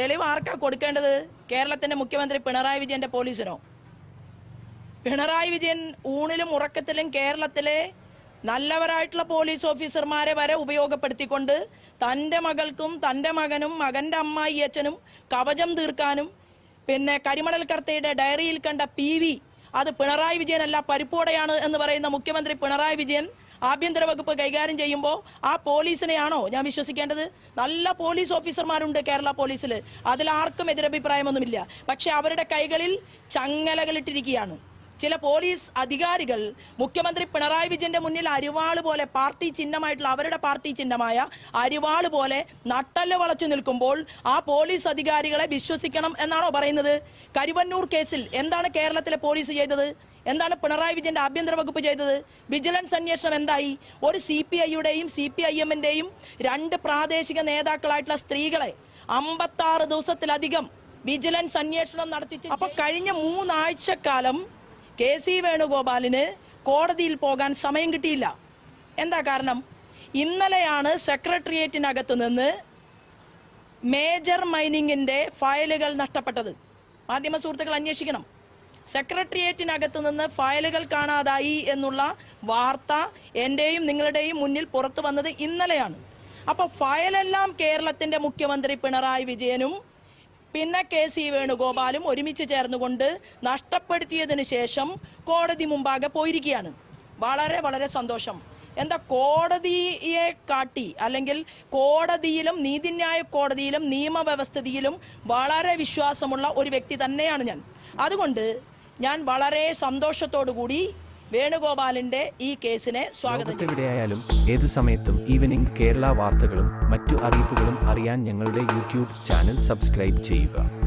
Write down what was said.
തെളിവ് ആർക്കാ കൊടുക്കേണ്ടത്? കേരളത്തിന്റെ മുഖ്യമന്ത്രി പിണറായി വിജയന്റെ പോലീസിനോ? പിണറായി വിജയൻ ഊണിലും ഉറക്കത്തിലും കേരളത്തിലെ നല്ലവരായിട്ടുള്ള പോലീസ് ഓഫീസർമാരെ വരെ ഉപയോഗപ്പെടുത്തിക്കൊണ്ട് തന്റെ മകൾക്കും തന്റെ മകനും മകന്റെ അമ്മായി അച്ഛനും കവചം തീർക്കാനും പിന്നെ കരിമണൽ കർത്തയുടെ ഡയറിയിൽ കണ്ട പി അത് പിണറായി വിജയനല്ല പരിപ്പോടെയാണ് എന്ന് പറയുന്ന മുഖ്യമന്ത്രി പിണറായി വിജയൻ ആഭ്യന്തര വകുപ്പ് കൈകാര്യം ചെയ്യുമ്പോൾ ആ പോലീസിനെയാണോ ഞാൻ വിശ്വസിക്കേണ്ടത്? നല്ല പോലീസ് ഓഫീസർമാരുണ്ട് കേരള പോലീസിൽ അതിൽ ആർക്കും എതിരഭിപ്രായമൊന്നുമില്ല. പക്ഷെ അവരുടെ കൈകളിൽ ചങ്ങലകളിട്ടിരിക്കുകയാണ്. ചില പോലീസ് അധികാരികൾ മുഖ്യമന്ത്രി പിണറായി വിജയന്റെ മുന്നിൽ അരിവാൾ പോലെ പാർട്ടി ചിഹ്നമായിട്ടുള്ള അവരുടെ പാർട്ടി ചിഹ്നമായ അരിവാൾ പോലെ നട്ടൽ വളച്ചു നിൽക്കുമ്പോൾ ആ പോലീസ് അധികാരികളെ വിശ്വസിക്കണം എന്നാണോ പറയുന്നത്? കരുവന്നൂർ കേസിൽ എന്താണ് കേരളത്തിലെ പോലീസ് ചെയ്തത്? എന്താണ് പിണറായി വിജയന്റെ ആഭ്യന്തര വകുപ്പ് ചെയ്തത്? വിജിലൻസ് അന്വേഷണം എന്തായി? ഒരു സി പി ഐയുടെയും സി പി ഐ എമ്മിന്റെയും രണ്ട് പ്രാദേശിക നേതാക്കളായിട്ടുള്ള സ്ത്രീകളെ അമ്പത്താറ് ദിവസത്തിലധികം വിജിലൻസ് അന്വേഷണം നടത്തിച്ച് അപ്പൊ കഴിഞ്ഞ മൂന്നാഴ്ചക്കാലം കെ സി വേണുഗോപാലിന് കോടതിയിൽ പോകാൻ സമയം കിട്ടിയില്ല. എന്താ കാരണം? ഇന്നലെയാണ് സെക്രട്ടേറിയറ്റിനകത്ത് നിന്ന് മേജർ മൈനിങ്ങിന്റെ ഫയലുകൾ നഷ്ടപ്പെട്ടത്. മാധ്യമ സുഹൃത്തുക്കൾ അന്വേഷിക്കണം. സെക്രട്ടേറിയറ്റിനകത്ത് നിന്ന് ഫയലുകൾ കാണാതായി എന്നുള്ള വാർത്ത എന്റെയും നിങ്ങളുടെയും മുന്നിൽ പുറത്തു വന്നത് ഇന്നലെയാണ്. അപ്പോൾ ഫയലെല്ലാം കേരളത്തിന്റെ മുഖ്യമന്ത്രി പിണറായി വിജയനും പിന്നെ കെ സി വേണുഗോപാലും ഒരുമിച്ച് ചേർന്നുകൊണ്ട് നഷ്ടപ്പെടുത്തിയതിനു ശേഷം കോടതി മുമ്പാകെ പോയിരിക്കുകയാണ്. വളരെ വളരെ സന്തോഷം. എന്താ കോടതിയെ കാട്ടി അല്ലെങ്കിൽ കോടതിയിലും നീതിന്യായ കോടതിയിലും നിയമവ്യവസ്ഥിതിയിലും വളരെ വിശ്വാസമുള്ള ഒരു വ്യക്തി തന്നെയാണ് ഞാൻ. അതുകൊണ്ട് ഞാൻ വളരെ സന്തോഷത്തോടു കൂടി വേണുഗോപാലിന്റെ ഈ കേസിനെ സ്വാഗതം എവിടെയായാലും ഏത് സമയത്തും ഈവനിംഗ് കേരള വാർത്തകളും മറ്റു അറിയിപ്പുകളും അറിയാൻ ഞങ്ങളുടെ യൂട്യൂബ് ചാനൽ സബ്സ്ക്രൈബ് ചെയ്യുക.